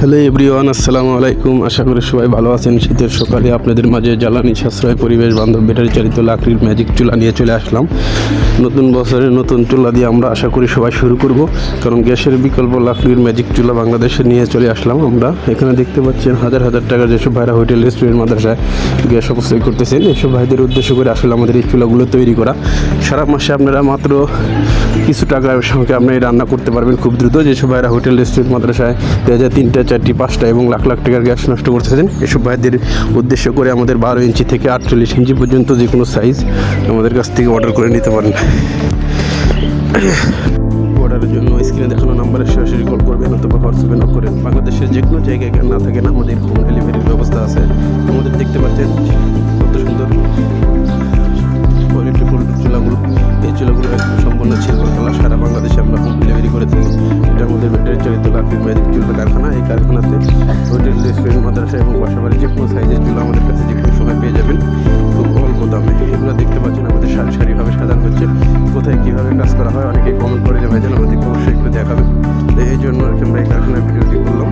Hello everyone, আসসালামু আলাইকুম। আশা করি সবাই ভালো আছেন। শীতের সকালে আপনাদের মাঝে জ্বালানি সাশ্রয় পরিবেশ বান্ধব ব্যাটারি চালিত লাকড়ির ম্যাজিক চুলা নিয়ে চলে আসলাম। নতুন বছরে নতুন চুলা দিয়ে আমরা আশা করি সবাই শুরু করব। কারণ গ্যাসের বিকল্প লাকড়ির ম্যাজিক চুলা বাংলাদেশে নিয়ে চলে আসলাম আমরা। এখানে দেখতে পাচ্ছেন হাজার হাজার টাকার যেসব ভাইরা হোটেল, রেস্টুরেন্ট, মাদ্রাসায় গ্যাস অপচয় করতেছেন, এসব ভাইদের উদ্দেশ্য করে আসলে আমাদের এই চুলাগুলো তৈরি করা। সারা মাসে আপনারা মাত্র কিছু টাকার সঙ্গে আপনি রান্না করতে পারবেন খুব দ্রুত। যেসব ভাইরা হোটেল, রেস্টুরেন্ট, মাদ্রাসায় দু হাজার তিনটা, চারটি, পাঁচটা এবং লাখ লাখ টাকার গ্যাস নষ্ট করতেছেন, এসব ভাইদের উদ্দেশ্য করে আমাদের বারো ইঞ্চি থেকে আটচল্লিশ ইঞ্চি পর্যন্ত যে কোনো সাইজ আমাদের কাছ থেকে অর্ডার করে নিতে পারেন। অর্ডারের জন্য স্ক্রিনে দেখানো নাম্বারে সরাসরি কল করবেন অথবা হোয়াটসঅ্যাপে নক করেন। বাংলাদেশের যে কোনো জায়গায় না থাকেন, আমাদের হোম ডেলিভারির ব্যবস্থা আছে। লাকড়ির ম্যাজিক চুলা কারখানা, এই কারখানাতে হোটেল, রেস্টুরেন্ট, মাদ্রাসা এবং বাসাবাড়ি যে কোনো সাইজের চুল আমাদের কাছে যে কোনো সময় পেয়ে যাবেন। খুব অল্প দামে। এগুলো দেখতে পাচ্ছেন, আমাদের সারি সারিভাবে সাজানো হচ্ছে। কোথায় কীভাবে কাজ করা হয় অনেকে কমেন্ট করে যে ভাইজান আমাদেরকে অবশ্যই একটু দেখাবেন। এই জন্য আর কি আমরা এই কারখানার ভিডিওটি করলাম।